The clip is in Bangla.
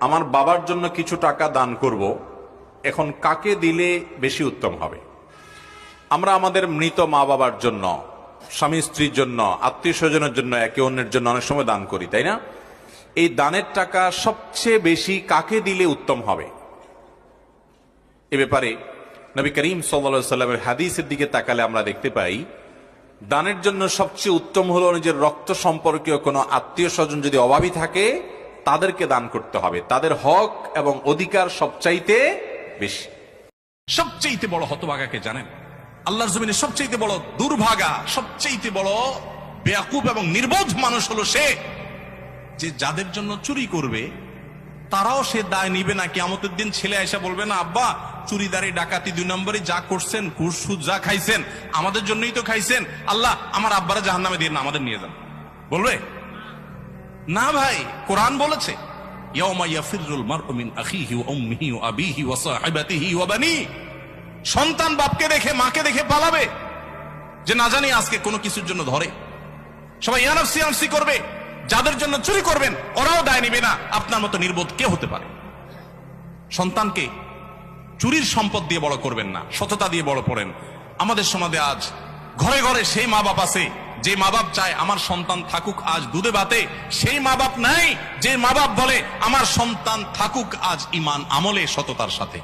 আমার বাবার জন্য কিছু টাকা দান করব, এখন কাকে দিলে বেশি উত্তম হবে? আমরা আমাদের মৃত মা বাবার জন্য, স্বামী স্ত্রীর জন্য, আত্মীয় স্বজনের জন্য, একে অন্যের জন্য অনেক সময় দান করি, তাই না? এই দানের টাকা সবচেয়ে বেশি কাকে দিলে উত্তম হবে? এ ব্যাপারে নবী করিম সাল্লা সাল্লামের হাদিসের দিকে তাকালে আমরা দেখতে পাই, দানের জন্য সবচেয়ে উত্তম হলো নিজের রক্ত সম্পর্কীয় কোনো আত্মীয় স্বজন যদি অভাবী থাকে তাদেরকে দান করতে হবে। তাদের হক এবং অধিকার সবচাইতে বেশি। সবচেয়ে বড় হতভাগাকে জানেন? আল্লাহর জমিনে সবচেয়ে বড় দুর্ভাগা সবচেয়ে বড় বেয়াকুব এবং নির্বোধ মানুষ হলো সে যে যাদের জন্য চুরি করবে, তারাও সে দায় নিবে না। কেমতের দিন ছেলে এসে বলবে, না, আব্বা, চুরিদারি, ডাকাতি দুই নম্বরে যা করছেন, ঘুষ যা খাইছেন, আমাদের জন্যই তো খাইছেন। আল্লাহ, আমার আব্বারা জাহান নামে দিয়ে না আমাদের নিয়ে যান। বলবে? না ভাই, কোরআন বলেছে সন্তান বাপকে দেখে, মাকে দেখে পালাবে, যে না জানি আজকে কোনো কিছুর জন্য ধরে। সবাই ইয়ানফসি ইয়ানফসি করবে, যাদের জন্য চুরি করবেন, ওরাও দায় নিবে না, আপনার মতো নির্বোধ কে হতে পারে? সন্তানকে চুরির সম্পদ দিয়ে বড় করবেন না, সততা দিয়ে বড় করেন। আমাদের সমাজে আজ ঘরে ঘরে সেই মা বাপ আছে যে মা বাপ চায় আমার সন্তান থাকুক আজ দুধে বাতে সেই মা বাপ নাই যে মা বাপ বলে, আমার সন্তান থাকুক আজ ইমান আমলে সততার সাথে।